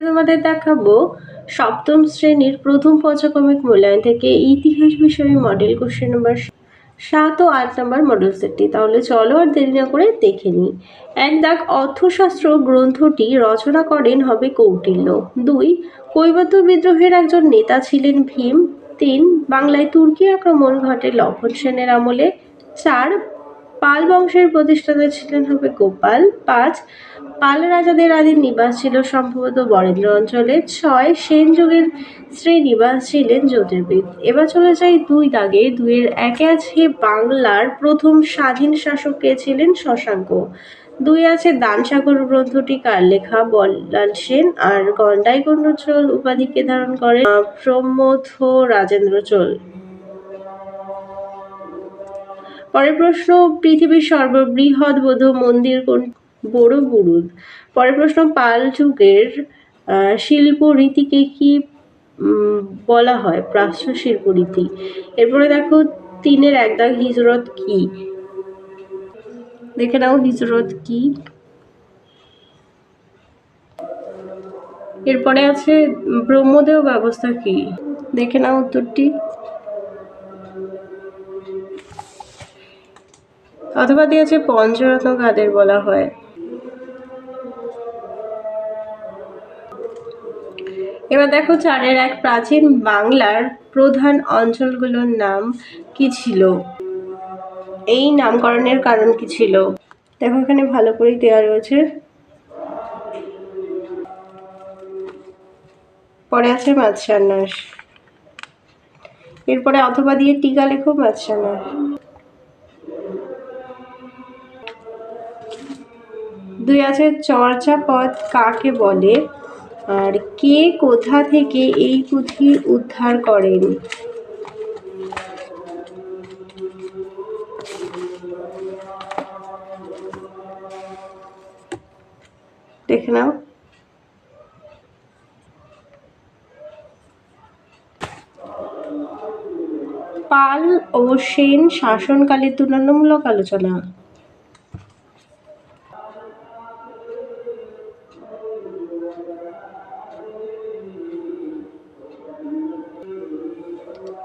তোমাদের দেখাবো সপ্তম শ্রেণির প্রথম পর্যায়ক্রমিক মূল্যায়ন থেকে ইতিহাস বিষয়ে মডেল কোশ্চেন নাম্বার সাত ও আট নম্বর মডেল সেটটি তাহলে চলো আর দেরি না করে দেখে নিই। এক দাগ অর্থশাস্ত্র গ্রন্থটি রচনা করেন হবে কৌটিল্য। দুই কৈবর্ত বিদ্রোহের একজন নেতা ছিলেন ভীম। তিন, বাংলায় তুর্কি আক্রমণ ঘটে লক্ষণ সেনের আমলে। চার পাল বংশের প্রতিষ্ঠাতা ছিলেন হবে গোপাল পাঁচ। পাল রাজাদের আদি নিবাস ছিল সম্ভবত বরেন্দ্র অঞ্চলে। ছয়, সেন যুগের শ্রীনিবাস ছিলেন জ্যোতির্বিদ। এবার চলে যাই দুই দাগে। দুইয়ের একে আছে বাংলার প্রথম স্বাধীন শাসক কে ছিলেন শশাঙ্ক। দুই আছে দানসাগর গ্রন্থটি কার লেখা? বল্লাল সেন। আর গন্ডাই চোল উপাধিকে ধারণ করে প্রমথ রাজেন্দ্র চোল। পরের প্রশ্ন, পৃথিবীর সর্ববৃহৎ বোধ মন্দির কোন? বড় বুরুদ পরের প্রশ্ন, পাল যুগের শিল্প রীতিকে কি বলা হয়? প্রাচ্য শিল্প রীতি। এরপরে দেখো, তিনের এক দাগ হিজরত কি? দেখে নাও হিজরত কি। এরপরে আছে ব্রহ্মদেব ব্যবস্থা কি? দেখে নাও উত্তরটি। অথবা দিয়েছে পঞ্চরত্ন কাদের বলা হয়। এবার দেখো চারের এক প্রাচীন বাংলার প্রধান অঞ্চলগুলোর নাম কি ছিল? এই নামকরণের কারণ কি ছিল? দেখো এখানে ভালো করেই দেওয়া রয়েছে। পরে আছে মাছরান্নাস এরপরে অথবা দিয়ে টিকা লেখো মাছরান্নাস দুই আছে চর্যাপদ কাকে বলে? আর কে কোথা থেকে এই পুঁথি উদ্ধার করেন? দেখে নাও। পাল ও সেন শাসনকালের তুলনামূলক আলোচনা।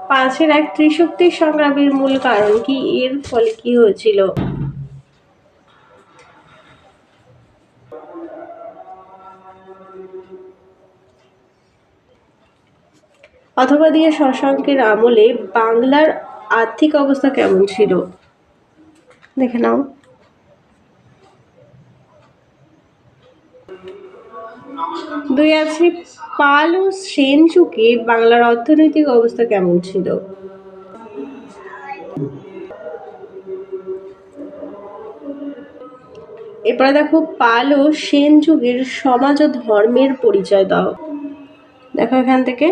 পাঁচের এক ত্রিশক্তি সংগ্রামের মূল কারণ কি? এর ফলে কি হয়েছিল? অথবা দিয়ে শশাঙ্কের আমলে বাংলার আর্থিক অবস্থা কেমন ছিল? দেখে নাও। দুই আছে পাল ও সেন যুগে বাংলার অর্থনৈতিক অবস্থা কেমন ছিল? এরপরে দেখো, পাল ও সেন যুগের সমাজ ও ধর্মের পরিচয় দাও। দেখো এখান থেকে।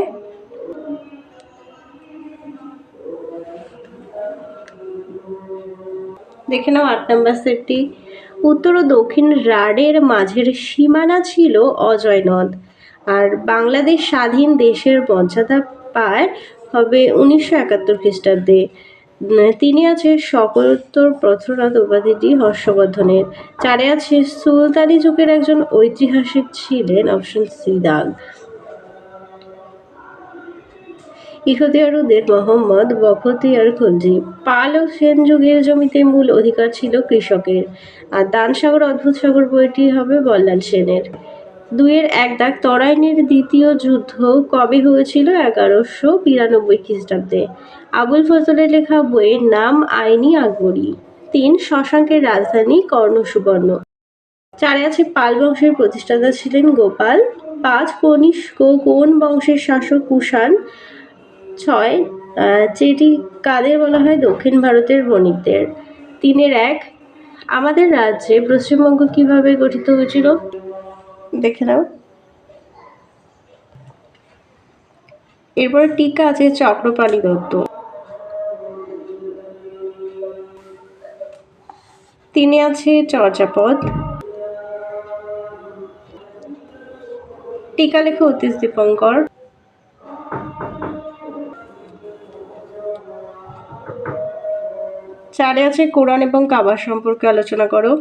দেখে নাও, আট নম্বর সেটটি। উত্তর ও দক্ষিণ রাডের মাঝের সীমানা ছিল অজয় নদ। আর বাংলাদেশ স্বাধীন দেশের মর্যাদা পায় হবে উনিশশো একাত্তর খ্রিস্টাব্দে। তিনি আছে সকলোত্তর প্রথনাথ উপাধিটি হর্ষবর্ধনের। চারে আছে সুলতানি যুগের একজন ঐতিহাসিক ছিলেন অপশন সি দাগ। ইহুদিয়ারুদের মোহাম্মদ বখতিয়ার খলজি। পাল ও সেন যুগের জমিতে মূল অধিকার ছিল কৃষকের। আর দানসাগর অদ্ভুত সাগর বইটি হবে বল্লাল সেনের। দুইয়ের এক দাগ তরাইনের দ্বিতীয় যুদ্ধ কবে হয়েছিল? এগারোশো বিরানব্বই খ্রিস্টাব্দে। আবুল ফজলের লেখা বইয়ের নাম আইনি আকবরী। তিন, শশাঙ্কের রাজধানী কর্ণ সুবর্ণ চারে আছে পাল বংশের প্রতিষ্ঠাতা ছিলেন গোপাল। পাঁচ, কনিষ্ক কোন বংশের শাসক কুষাণ। ছয় যেটি কাদের বলা হয় দক্ষিণ ভারতের বণিকদের। তিনের এক, আমাদের রাজ্যে পশ্চিমবঙ্গ কীভাবে গঠিত হয়েছিল? দেখে নাও। এরপর টিকা আছে চক্রপাণী দত্ত। তিনি আছে চর্যাপদ। টিকা লেখা অতীশ দীপঙ্কর। চারে আছে কোরআন এবং কাবার সম্পর্কে আলোচনা করো।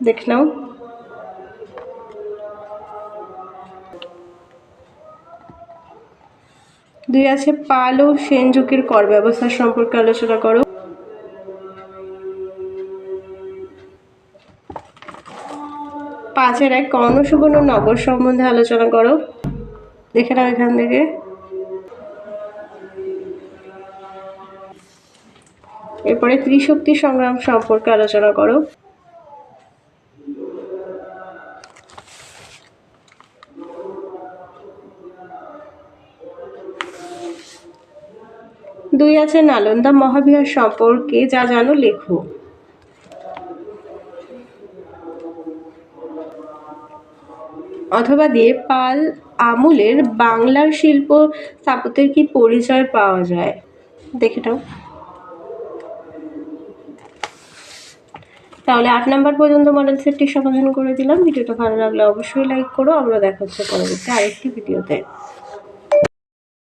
দেখ নাও। দুই আছে পাল ও সেন যুগের কর ব্যবস্থা সম্পর্কে আলোচনা করো। পাঁচের এক কর্ণসুবর্ণ নগর সম্বন্ধে আলোচনা করো। দেখে নাও এখান থেকে। এরপরে ত্রিশক্তি সংগ্রাম সম্পর্কে আলোচনা করো। দুই আছে নালন্দা মহাবিহার সম্পর্কে যা জানো লেখো। অথবা দিয়ে পাল আমলের বাংলার শিল্প স্থাপত্যের কি পরিচয় পাওয়া যায়? দেখে নাও। তাহলে আট নাম্বার পর্যন্ত মডেল সেটটি সমাধান করে দিলাম। ভিডিওটা ভালো লাগলে অবশ্যই লাইক করো। আমরা দেখা হচ্ছে পরবর্তী আরেকটি ভিডিওতে